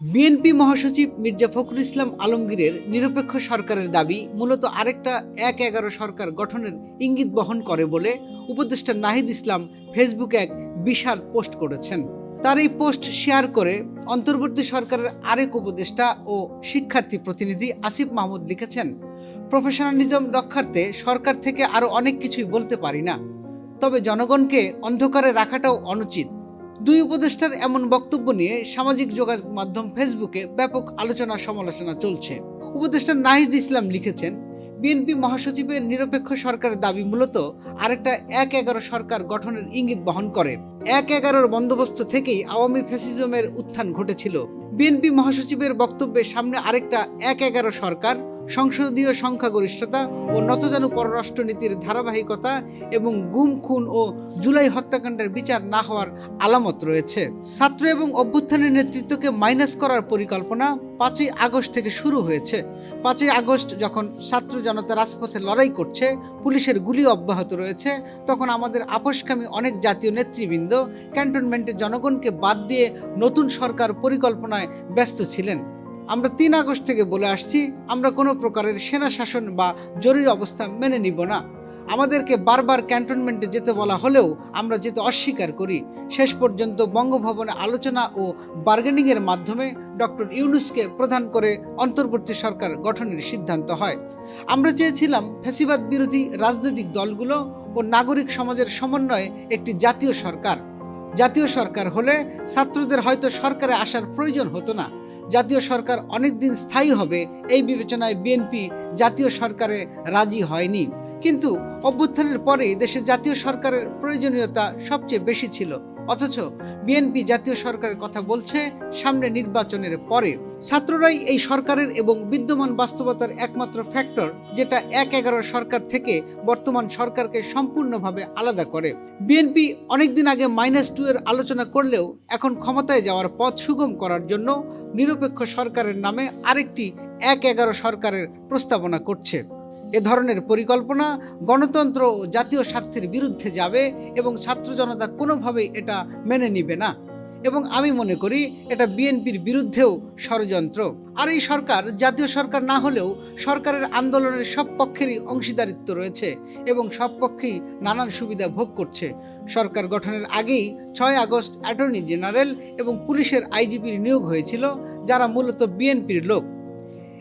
BNP মহাসচিব মির্জা ফখরুল ইসলাম আলমগীরের নিরপেক্ষ সরকারের দাবি মূলত আরেকটা এক এগারো সরকার গঠনের ইঙ্গিত বহন করে বলে উপদেষ্টা নাহিদ ইসলাম ফেসবুকে এক বিশাল পোস্ট করেছেন। তার এই পোস্ট শেয়ার করে অন্তর্বর্তী সরকারের আরেক উপদেষ্টা ও শিক্ষার্থী প্রতিনিধি আসিফ মাহমুদ লিখেছেন প্রফেশনালিজম রক্ষার্থে সরকার থেকে আরও অনেক কিছুই বলতে পারি না। তবে জনগণকে অন্ধকারে রাখাটাও অনুচিত। দুই উপদেষ্টার এমন বক্তব্য নিয়ে সামাজিক যোগাযোগ মাধ্যম ফেসবুকে ব্যাপক আলোচনা সমালোচনা চলছে। উপদেষ্টা নাহিদ ইসলাম লিখেছেন, বিএনপি মহাসচিবের নিরপেক্ষ সরকারের দাবি মূলত আরেকটা এক এগারো সরকার গঠনের ইঙ্গিত বহন করে। এক এগারোর বন্দোবস্ত থেকেই আওয়ামী ফ্যাসিজমের উত্থান ঘটেছিল। বিএনপি মহাসচিবের বক্তব্যের সামনে আরেকটা এক এগারো সরকার সংসদীয় সংখ্যাগরিষ্ঠতা ও নতজানু পররাষ্ট্রনীতির ধারাবাহিকতা এবং গুম, খুন ও জুলাই হত্যাকাণ্ডের বিচার না হওয়ার আলামত রয়েছে। ছাত্র এবং অভ্যুত্থানের নেতৃত্বকে মাইনাস করার পরিকল্পনা পাঁচই আগস্ট থেকে শুরু হয়েছে। পাঁচই আগস্ট যখন ছাত্র জনতা রাজপথে লড়াই করছে, পুলিশের গুলি অব্যাহত রয়েছে, তখন আমাদের আপোষকামী অনেক জাতীয় নেতৃবৃন্দ ক্যান্টনমেন্টের জনগণকে বাদ দিয়ে নতুন সরকার পরিকল্পনায় ব্যস্ত ছিলেন। আমরা তিন আগস্ট থেকে বলে আসছি, আমরা কোনো প্রকারের সেনা শাসন বা জরুরি অবস্থা মেনে নিব না। আমাদেরকে বারবার ক্যান্টনমেন্টে যেতে বলা হলেও আমরা যেতে অস্বীকার করি। শেষ পর্যন্ত বঙ্গভবনে আলোচনা ও বার্গেনিংয়ের মাধ্যমে ডক্টর ইউনুসকে প্রধান করে অন্তর্বর্তী সরকার গঠনের সিদ্ধান্ত হয়। আমরা চেয়েছিলাম ফ্যাসিবাদ বিরোধী রাজনৈতিক দলগুলো ও নাগরিক সমাজের সমন্বয়ে একটি জাতীয় সরকার। জাতীয় সরকার হলে ছাত্রদের হয়তো সরকারে আসার প্রয়োজন হতো না। জাতীয় সরকার অনেক দিন স্থায়ী হবে, এই বিবেচনায় বিএনপি জাতীয় সরকারে রাজি হয়নি। কিন্তু অভ্যুত্থানের পরেই দেশে জাতীয় সরকারের প্রয়োজনীয়তা সবচেয়ে বেশি ছিল। অথচ বিএনপি জাতীয় সরকারের কথা বলছে, সামনে নির্বাচনের পরে। ছাত্ররাই এই সরকারের এবং বিদ্যমান বাস্তবতার একমাত্র ফ্যাক্টর যেটা এক এগারো সরকার থেকে বর্তমান সরকারকে সম্পূর্ণভাবে আলাদা করে। বিএনপি অনেকদিন আগে মাইনাস টু এর আলোচনা করলেও এখন ক্ষমতায় যাওয়ার পথ সুগম করার জন্য নিরপেক্ষ সরকারের নামে আরেকটি এক এগারো সরকারের প্রস্তাবনা করছে। এ ধরনের পরিকল্পনা গণতন্ত্র ও জাতীয় স্বার্থের বিরুদ্ধে যাবে এবং ছাত্র জনতা কোনোভাবেই এটা মেনে নিবে না। এবং আমি মনে করি এটা বিএনপির বিরুদ্ধেও ষড়যন্ত্র। আর এই সরকার জাতীয় সরকার না হলেও সরকারের আন্দোলনের সব পক্ষেরই অংশীদারিত্ব রয়েছে এবং সব পক্ষেই নানান সুবিধা ভোগ করছে। সরকার গঠনের আগেই ছয় আগস্ট অ্যাটর্নি জেনারেল এবং পুলিশের আইজিপির নিয়োগ হয়েছিল, যারা মূলত বিএনপির লোক।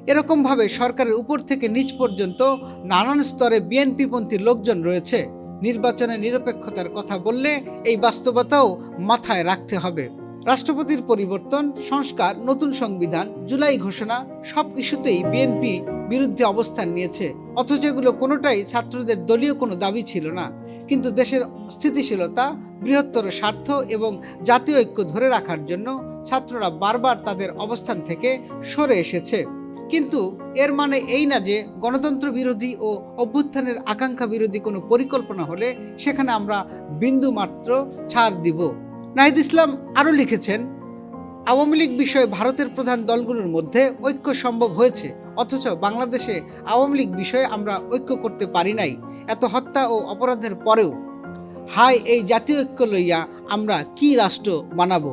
এরকমভাবে সরকারের উপর থেকে নিচ পর্যন্ত নানান স্তরে বিএনপিপন্থী লোকজন রয়েছে। নির্বাচনে নিরপেক্ষতার কথা বললে এই বাস্তবতাও মাথায় রাখতে হবে। রাষ্ট্রপতির পরিবর্তন, সংস্কার, নতুন সংবিধান, জুলাই ঘোষণা, সব ইস্যুতেই বিএনপি বিরুদ্ধে অবস্থান নিয়েছে। অথচ এগুলো কোনোটাই ছাত্রদের দলীয় কোনো দাবি ছিল না। কিন্তু দেশের স্থিতিশীলতা, বৃহত্তর স্বার্থ এবং জাতীয় ঐক্য ধরে রাখার জন্য ছাত্ররা বারবার তাদের অবস্থান থেকে সরে এসেছে। কিন্তু এর মানে এই না যে গণতন্ত্র বিরোধী ও অভ্যুত্থানের আকাঙ্ক্ষা বিরোধী কোনো পরিকল্পনা হলে সেখানে আমরা বিন্দু মাত্র ছাড় দিব। নাহিদ ইসলাম আরও লিখেছেন, আওয়ামী লীগ বিষয়ে ভারতের প্রধান দলগুলোর মধ্যে ঐক্য সম্ভব হয়েছে, অথচ বাংলাদেশে আওয়ামী লীগ বিষয়ে আমরা ঐক্য করতে পারি নাই, এত হত্যা ও অপরাধের পরেও। হায় এই জাতীয় ঐক্য লইয়া আমরা কি রাষ্ট্র বানাবো?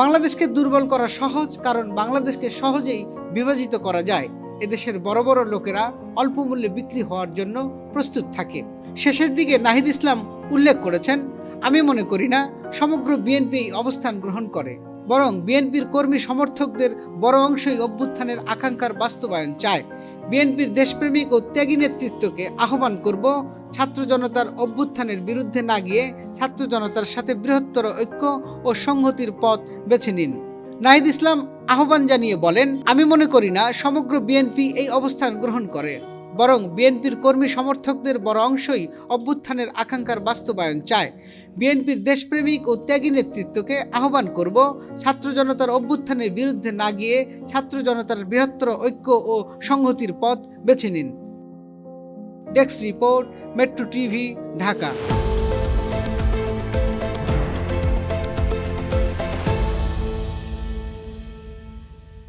বাংলাদেশকে দুর্বল করা সহজ, কারণ বাংলাদেশকে সহজেই বিভাজিত করা যায়। এদেশের বড় বড় লোকেরা অল্প মূল্যে বিক্রি হওয়ার জন্য প্রস্তুত থাকে। শেষের দিকে নাহিদ ইসলাম উল্লেখ করেছেন, আমি মনে করি না, সমগ্র বিএনপি অবস্থান গ্রহণ করে। বরং বিএনপির কর্মী সমর্থকদের বড় অংশই অভ্যুত্থানের আকাঙ্ক্ষার বাস্তবায়ন চায়। বিএনপির দেশপ্রেমিক ও ত্যাগী নেতৃত্বকে আহ্বান করব ছাত্র জনতার অভ্যুত্থানের বিরুদ্ধে না গিয়ে ছাত্র জনতার সাথে বৃহত্তর ঐক্য ও সংহতির পথ বেছে নিন। নাহিদ ইসলাম আহ্বান জানিয়ে বলেন, আমি মনে করি না সমগ্র বিএনপি এই অবস্থান গ্রহণ করে। বরং বিএনপির কর্মী সমর্থকদের বড় অংশই অভ্যুত্থানের আকাঙ্ক্ষার বাস্তবায়ন চায়। বিএনপির দেশপ্রেমিক ও ত্যাগী নেতৃত্বকে আহ্বান করব ছাত্র জনতার অভ্যুত্থানের বিরুদ্ধে না গিয়ে ছাত্র জনতার বৃহত্তর ঐক্য ও সংহতির পথ বেছে নিন। Desk report, metro TV, Dhaka.